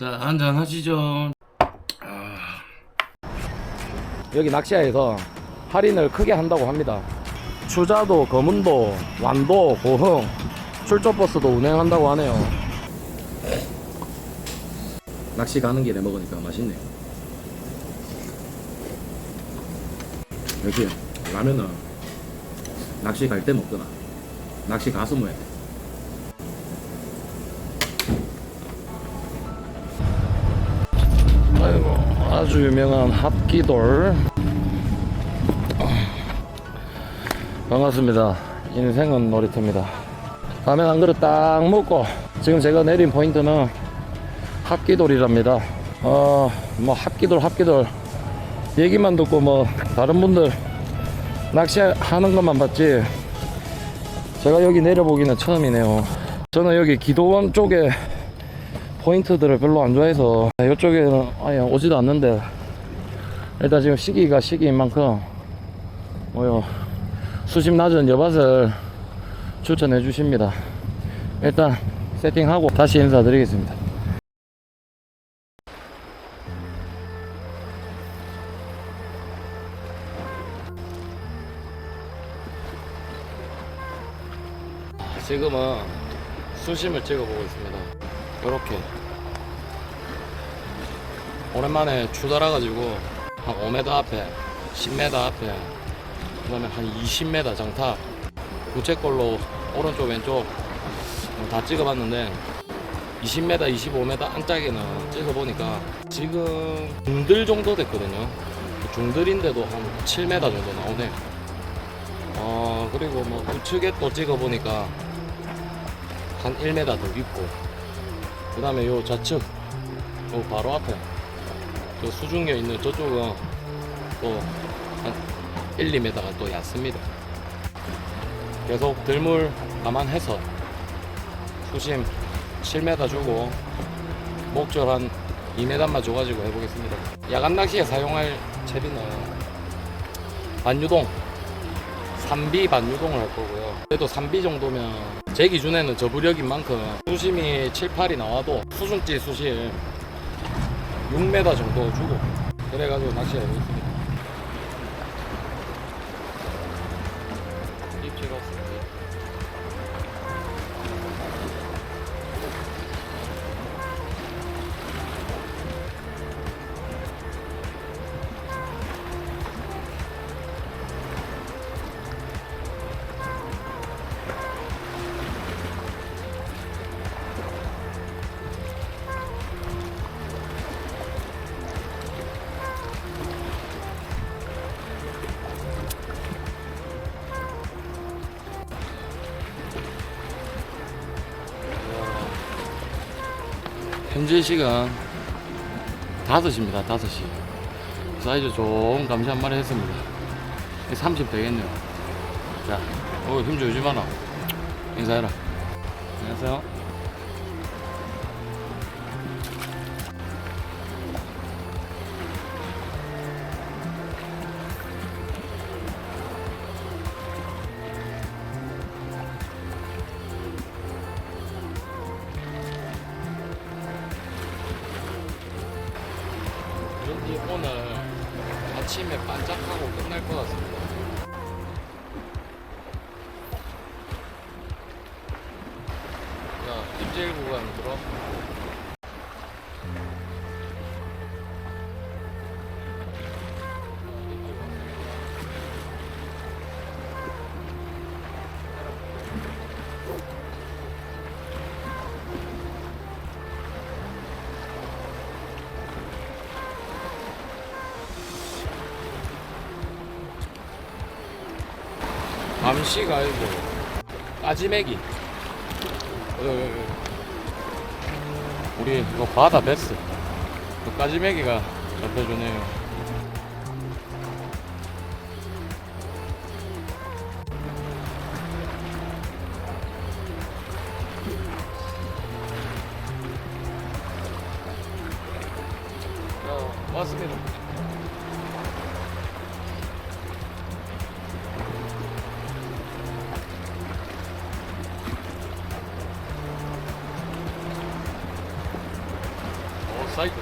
자, 한잔 하시죠. 여기 낚시야에서 할인을 크게 한다고 합니다. 추자도, 거문도, 완도, 고흥, 출조버스도 운행한다고 하네요. 낚시 가는 길에 먹으니까 맛있네요. 역시 라면은 낚시 갈 때 먹거나 낚시 가서 먹어야 돼. 아주 유명한 합기돌. 반갑습니다. 인생은 놀이터입니다. 라면 한 그릇 딱 먹고 지금 제가 내린 포인트는 합기돌이랍니다. 어 뭐 합기돌 합기돌. 얘기만 듣고 뭐 다른 분들 낚시하는 것만 봤지 제가 여기 내려보기는 처음이네요. 저는 여기 기도원 쪽에 포인트들을 별로 안 좋아해서 이쪽에는 아예 오지도 않는데 일단 지금 시기가 시기인 만큼 뭐요? 수심 낮은 여밭을 추천해 주십니다. 일단 세팅하고 다시 인사드리겠습니다. 지금은 수심을 찍어보고 있습니다 이렇게. 오랜만에 추달아가지고 한 5m 앞에 10m 앞에 그 다음에 한 20m 장타. 부채꼴로 오른쪽 왼쪽 다 찍어봤는데 20m 25m 안짝에는 찍어보니까 지금 중들 정도 됐거든요. 중들인데도 한 7m 정도 나오네. 어 그리고 뭐 우측에 또 찍어보니까 한 1m 더 깊고 그 다음에 요 좌측 요 바로 앞에 저 수중에 있는 저쪽은 또한 1, 2m가 또 얕습니다 계속 들물 감안해서 수심 7m 주고 목줄 한 2m만 줘가지고 해보겠습니다 야간 낚시에 사용할 채비는 반유동 3B 반유동을 할 거고요. 그래도 3B 정도면 제 기준에는 저부력인 만큼 수심이 7, 8이 나와도 수중지 수심 6m 정도 주고 그래가지고 낚시하고 있습니다. 현재 시간 5시입니다. 5시. 사이즈 좋은 감시 한 마리 했습니다. 30 되겠네요. 자, 어, 힘 주지 마라. 인사해라. 안녕하세요. 들어. 감시가 아니고 까지매기 어, 어, 어. 우리 이거 바다 베스 그 까지매기가 잡혀주네요 사이트.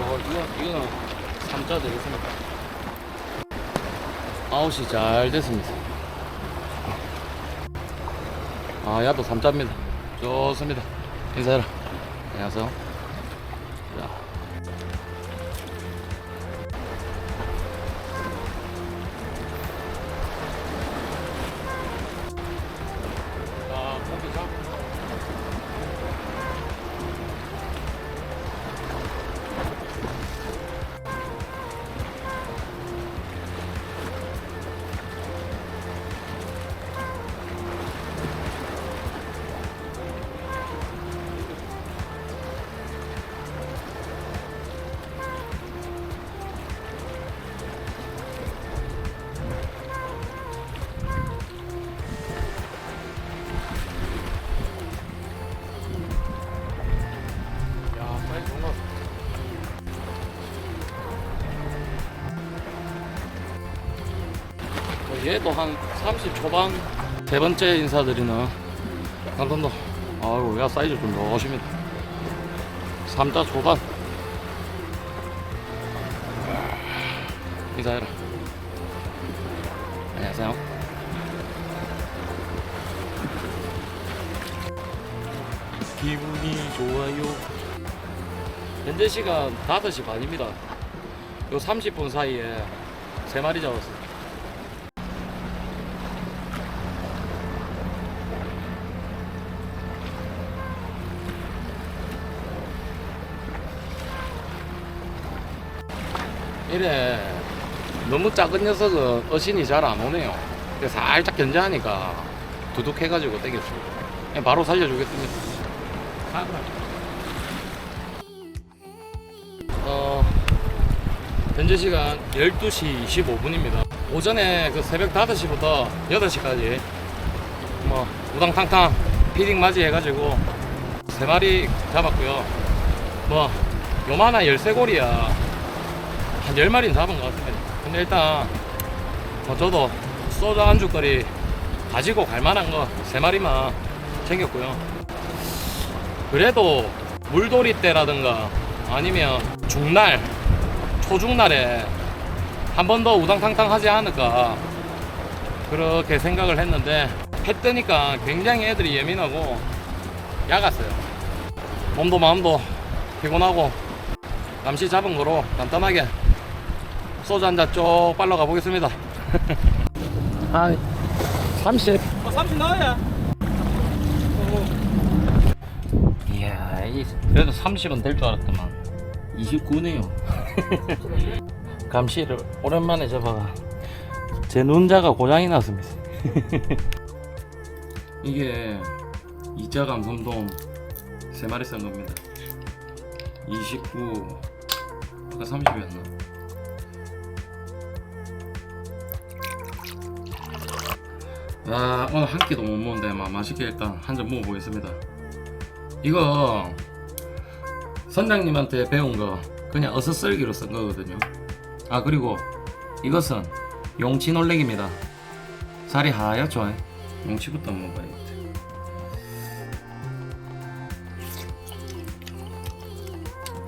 어, 이거, 이거는 3자 되겠습니다. 아웃이 잘 됐습니다. 아, 야도 3자입니다. 좋습니다. 인사해라. 안녕하세요. 얘도 한 30 초반. 세 번째 인사드리는 강선도 아이고 야 사이즈 좀 좋으십니다. 3자 초반. 인사해라. 안녕하세요. 기분이 좋아요. 현재 시간 5시 반입니다. 요 30분 사이에 3마리 잡았어요 이래 너무 작은 녀석은 어신이 잘 안 오네요. 살짝 견제하니까 두둑해가지고 땡겼죠. 그냥 바로 살려주겠습니다. 어, 현재 시간 12시 25분입니다. 오전에 그 새벽 5시부터 8시까지 뭐 우당탕탕 피딩 맞이 해가지고 세 마리 잡았고요. 뭐 요만한 열쇠고리야 한 10마리는 잡은 것 같습니다. 근데 일단 뭐 저도 소주 안주거리 가지고 갈 만한 거 3마리만 챙겼고요. 그래도 물돌이 때라든가 아니면 중날, 초중날에 한 번 더 우당탕탕 하지 않을까 그렇게 생각을 했는데 해 뜨니까 굉장히 애들이 예민하고 야갔어요. 몸도 마음도 피곤하고 남시 잡은 거로 간단하게 소주 한 잔 쭉 빨러 가보겠습니다. 한 30. 어, 30 나와야. 이야, 이, 그래도 30은 될 줄 알았더만. 29네요. 감시를 오랜만에 잡아가. 제 눈자가 고장이 났습니다. 이게 2자 감성돔 3마리 싼 겁니다. 29, 아까 30이었나? 아 오늘 한 끼도 못 먹는데 막 맛있게 일단 한잔 먹어보겠습니다. 이거 선장님한테 배운 거 그냥 어슷썰기로 쓴 거거든요. 아 그리고 이것은 용치 놀래기입니다. 살이 하얗죠 용치부터 먹어야겠다.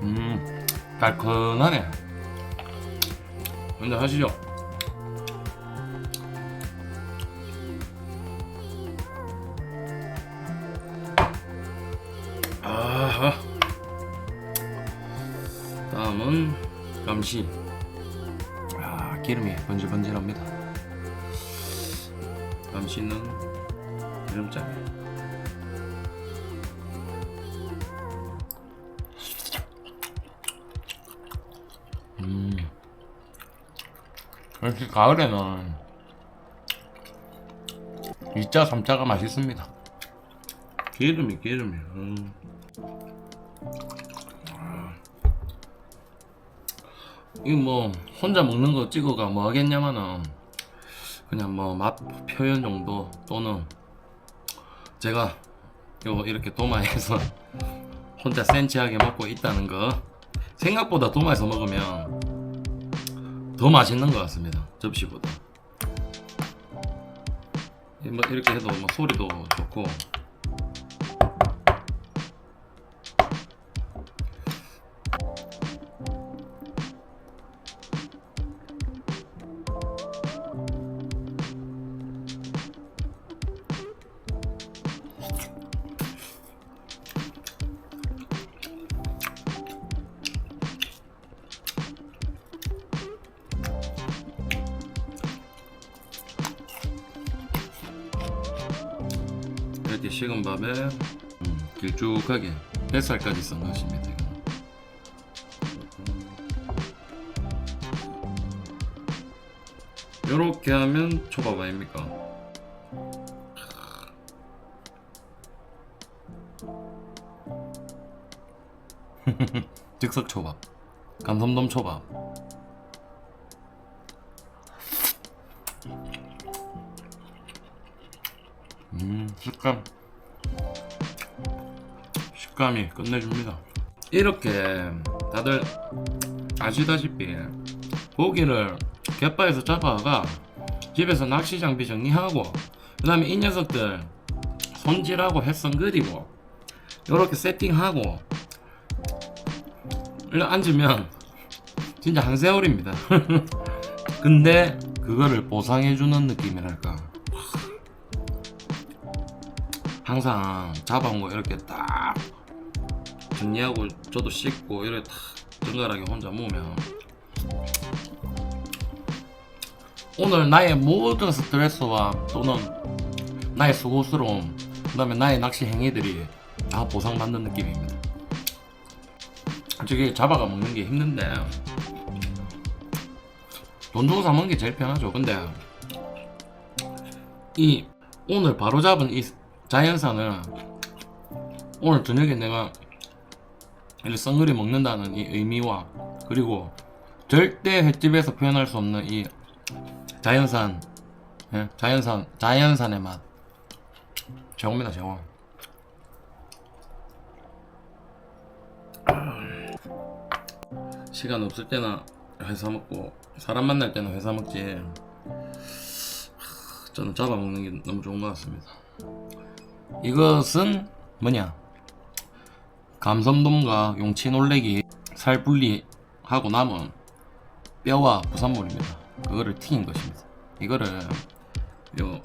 음 달큰하네. 먼저 하시죠 감시. 아, 기름이 번질번질합니다. 감시는 기름장. 음. 역시 가을에는 2자, 3자가 맛있습니다. 기름이 기름이 음. 아. 이거 뭐 혼자 먹는 거 찍어가 뭐 하겠냐마는 그냥 뭐 맛 표현 정도 또는 제가 요 이렇게 도마에서 혼자 센치하게 먹고 있다는 거 생각보다 도마에서 먹으면 더 맛있는 것 같습니다 접시보다. 뭐 이렇게 해도 뭐 소리도 좋고 이렇게 밥에 음, 길쭉하게 뱃살까지 썬 것입니다. 이거는. 요렇게 하면 초밥 아닙니까? 즉석 초밥, 감성돔 초밥. 음, 식감. 식감이 끝내줍니다. 이렇게 다들 아시다시피 고기를 갯바에서 잡아가 집에서 낚시 장비 정리하고 그 다음에 이 녀석들 손질하고 햇선 그리고 이렇게 세팅하고 이렇게 앉으면 진짜 한 세월입니다. 근데 그거를 보상해주는 느낌이랄까. 항상 잡아온 거 이렇게 딱 정리하고 저도 씻고 이렇게 딱 정갈하게 혼자 모으면 오늘 나의 모든 스트레스와 또는 나의 수고스러움 그 다음에 나의 낚시 행위들이 다 보상받는 느낌입니다. 솔직히 잡아가 먹는 게 힘든데 돈 주고 사 먹는 게 제일 편하죠. 근데 이 오늘 바로 잡은 이 자연산을 오늘 저녁에 내가 썬그리 먹는다는 이 의미와 그리고 절대 횟집에서 표현할 수 없는 이 자연산 예, 자연산 자연산의 맛. 최고입니다 최고. 시간 없을 때나 회사 먹고 사람 만날 때는 회사 먹지. 하, 저는 잡아먹는 게 너무 좋은 것 같습니다. 이것은 뭐냐 감섬돔과 용치 놀래기 살 분리하고 남은 뼈와 부산물입니다. 그거를 튀긴 것입니다. 이거를 요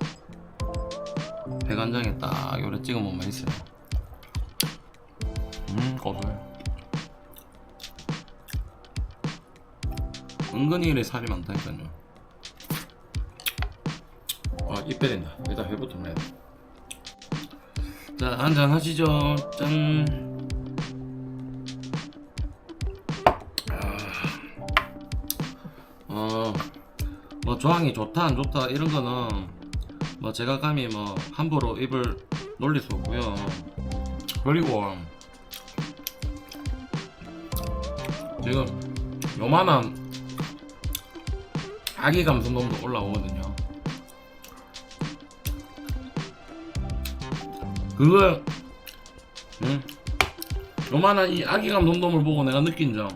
배간장에 딱 요래 찍어 먹으면 맛있어요. 음 고소해. 은근히 이래 살이 많다니까요. 아 입 빼된다. 일단 회부터 해야 돼. 자, 한잔 하시죠. 짠. 뭐 조항이 좋다 안 좋다 이런 거는 뭐 제가 감히 뭐 함부로 입을 놀릴 수 없고요. 그리고 지금 요만한 아기 감성돔도 올라오거든요. 그걸 응? 요만한 이 아기감 놈돔을 보고 내가 느낀 점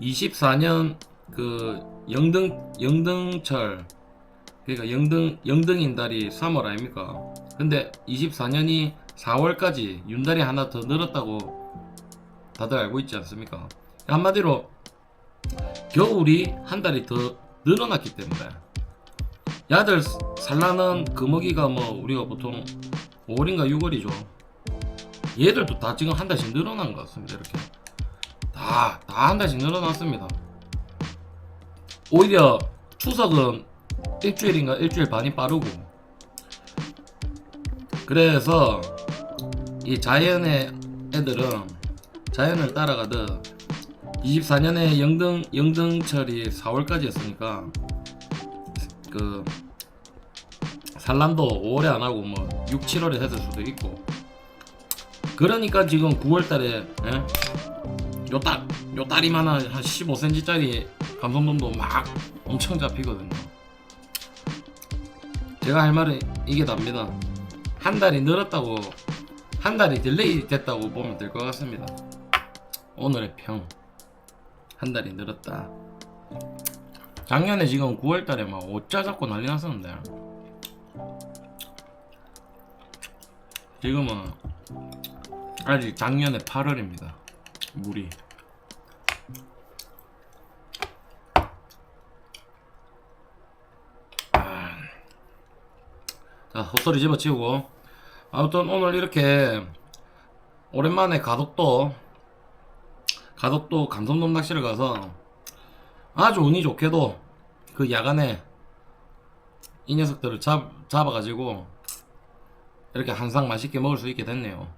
24년 그 영등 영등철 그러니까 영등 영등인 달이 3월 아닙니까? 근데 24년이 4월까지 윤달이 하나 더 늘었다고 다들 알고 있지 않습니까? 한마디로 겨울이 한 달이 더 늘어났기 때문에 야들 살라는 금어기가 뭐 우리가 보통 5월인가 6월이죠. 얘들도 다 지금 한 달씩 늘어난 것 같습니다. 이렇게 다 다 한 달씩 늘어났습니다. 오히려 추석은 일주일인가 일주일 반이 빠르고 그래서 이 자연의 애들은 자연을 따라가듯 24년에 영등 영등철이 4월까지였으니까 그 산란도 5월에 안 하고 뭐 6, 7월에 했을 수도 있고 그러니까 지금 9월달에 예? 요딸 요 딸이만 한 15cm짜리 감성돔도 막 엄청 잡히거든요. 제가 할 말은 이게 답니다. 한 달이 늘었다고 한 달이 딜레이 됐다고 보면 될 것 같습니다. 오늘의 평 한 달이 늘었다. 작년에 지금 9월 달에 막 옷자 잡고 난리 났었는데 지금은 아직 작년에 8월입니다. 물이. 자, 헛소리 집어치우고. 아무튼 오늘 이렇게 오랜만에 가덕도, 가덕도 감성돔 낚시를 가서 아주 운이 좋게도 그 야간에 이 녀석들을 잡, 잡아가지고 이렇게 한상 맛있게 먹을 수 있게 됐네요.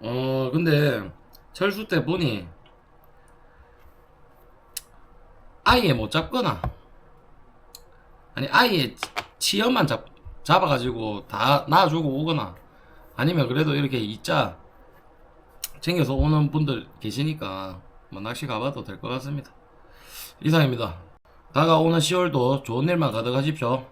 어 근데 철수 때 보니 아예 못 잡거나 아니 아예 치연만 잡 잡아가지고 다 놔주고 오거나 아니면 그래도 이렇게 이자 챙겨서 오는 분들 계시니까 뭐 낚시 가봐도 될 것 같습니다. 이상입니다. 다가오는 10월도 좋은 일만 가득하십시오.